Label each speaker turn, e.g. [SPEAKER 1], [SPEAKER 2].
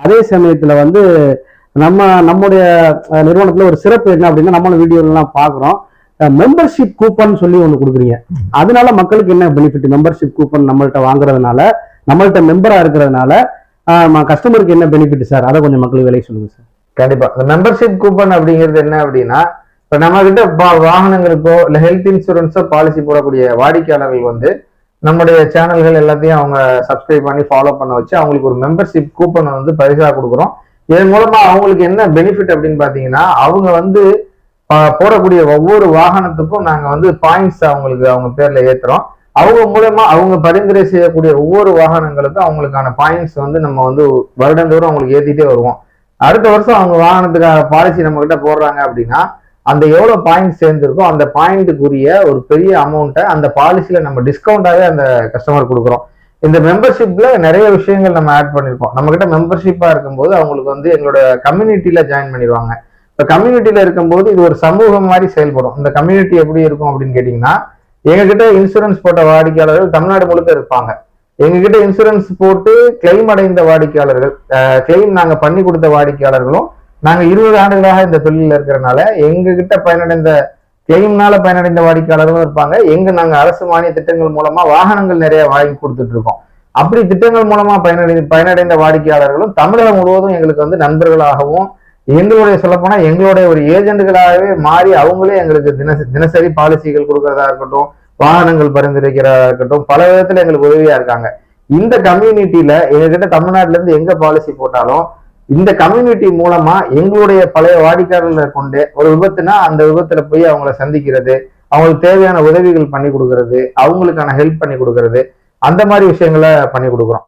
[SPEAKER 1] அதே சமயத்துல வந்து நம்ம நம்முடைய நிறுவனத்தில் நிறுவனத்துல ஒரு சிறப்பு என்ன அப்படின்னா நம்மள வீடியோலாம் பாக்குறோம். மெம்பர்ஷிப் கூப்பன் சொல்லி ஒண்ணு கொடுக்குறீங்க. அதனால மக்களுக்கு என்ன பெனிஃபிட் மெம்பர்ஷிப் கூப்பன் நம்மள்ட்ட வாங்குறதுனால நம்மள்கிட்ட மெம்பரா இருக்கிறதுனால கஸ்டமருக்கு என்ன பெனிஃபிட் சார் அதை கொஞ்சம் மக்களுக்கு விலை சொல்லுங்க சார்
[SPEAKER 2] கண்டிப்பா. இந்த மெம்பர்ஷிப் கூப்பன் அப்படிங்கிறது என்ன அப்படின்னா இப்ப நம்ம கிட்ட வாகனங்களுக்கோ இல்ல ஹெல்த் இன்சூரன்ஸோ பாலிசி போடக்கூடிய வாடிக்கையாளர்கள் வந்து நம்முடைய சேனல்கள் எல்லாத்தையும் அவங்க சப்ஸ்கிரைப் பண்ணி ஃபாலோ பண்ண வச்சு அவங்களுக்கு ஒரு மெம்பர்ஷிப் கூப்பன் வந்து பரிசாக கொடுக்குறோம். இதன் மூலமா அவங்களுக்கு என்ன பெனிஃபிட் அப்படின்னு பாத்தீங்கன்னா அவங்க வந்து போடக்கூடிய ஒவ்வொரு வாகனத்துக்கும் நாங்க வந்து பாயிண்ட்ஸ் அவங்களுக்கு அவங்க பேர்ல ஏத்துறோம். அவங்க மூலமா அவங்க பரிந்துரை செய்யக்கூடிய ஒவ்வொரு வாகனங்களுக்கும் அவங்களுக்கான பாயிண்ட்ஸ் வந்து நம்ம வந்து வருடந்தோறும் அவங்களுக்கு ஏத்திட்டே வருவோம். அடுத்த வருஷம் அவங்க வாகனத்துக்கான பாலிசி நம்ம கிட்ட போடுறாங்க அப்படின்னா அந்த எவ்வளோ பாயிண்ட் சேர்ந்துருக்கோ அந்த பாயிண்ட்டுக்குரிய ஒரு பெரிய அமௌண்ட்டை அந்த பாலிசியில் நம்ம டிஸ்கவுண்டாகவே அந்த கஸ்டமர் கொடுக்குறோம். இந்த மெம்பர்ஷிப்பில் நிறைய விஷயங்கள் நம்ம ஆட் பண்ணியிருக்கோம் நம்மக்கிட்ட மெம்பர்ஷிப்பாக இருக்கும்போது அவங்களுக்கு வந்து எங்களோட கம்யூனிட்டியில் ஜாயின் பண்ணிடுவாங்க. இப்போ கம்யூனிட்டியில் இருக்கும்போது இது ஒரு சமூகம் மாதிரி செயல்படும். இந்த கம்யூனிட்டி எப்படி இருக்கும் அப்படின்னு கேட்டிங்கன்னா எங்ககிட்ட இன்சூரன்ஸ் போட்ட வாடிக்கையாளர்கள் தமிழ்நாடு முழுக்க இருப்பாங்க. எங்ககிட்ட இன்சூரன்ஸ் போட்டு கிளைம் அடைந்த வாடிக்கையாளர்கள் கிளைம் நாங்கள் பண்ணி கொடுத்த வாடிக்கையாளர்களும் நாங்க இருபது ஆண்டுகளாக இந்த தொழிலில் இருக்கிறனால எங்க கிட்ட பயனடைந்த கிளைம்னால பயனடைந்த வாடிக்கையாளர்களும் இருப்பாங்க. எங்க நாங்க அரசு மானிய திட்டங்கள் மூலமா வாகனங்கள் நிறைய வாங்கி கொடுத்துட்டு இருக்கோம். அப்படி திட்டங்கள் மூலமா பயனடை பயனடைந்த வாடிக்கையாளர்களும் தமிழகம் முழுவதும் எங்களுக்கு வந்து நண்பர்களாகவும் எங்களுடைய சொல்லப்போனா எங்களுடைய ஒரு ஏஜென்ட்களாகவே மாறி அவங்களே எங்களுக்கு தினசரி தினசரி பாலிசிகள் கொடுக்கறதா இருக்கட்டும் வாகனங்கள் பரிந்துரைக்கிறதா இருக்கட்டும் பல விதத்துல எங்களுக்கு உதவியா இருக்காங்க. இந்த கம்யூனிட்டியில எங்ககிட்ட தமிழ்நாட்டுல இருந்து எங்க பாலிசி போட்டாலும் இந்த கம்யூனிட்டி மூலமா எங்களுடைய பழைய வாடிக்கையாளர்களை கொண்டு ஒரு விபத்துனா அந்த விபத்துல போய் அவங்கள சந்திக்கிறது அவங்களுக்கு தேவையான உதவிகள் பண்ணி கொடுக்கறது அவங்களுக்கான ஹெல்ப் பண்ணி கொடுக்கறது அந்த மாதிரி விஷயங்களை பண்ணி கொடுக்குறோம்.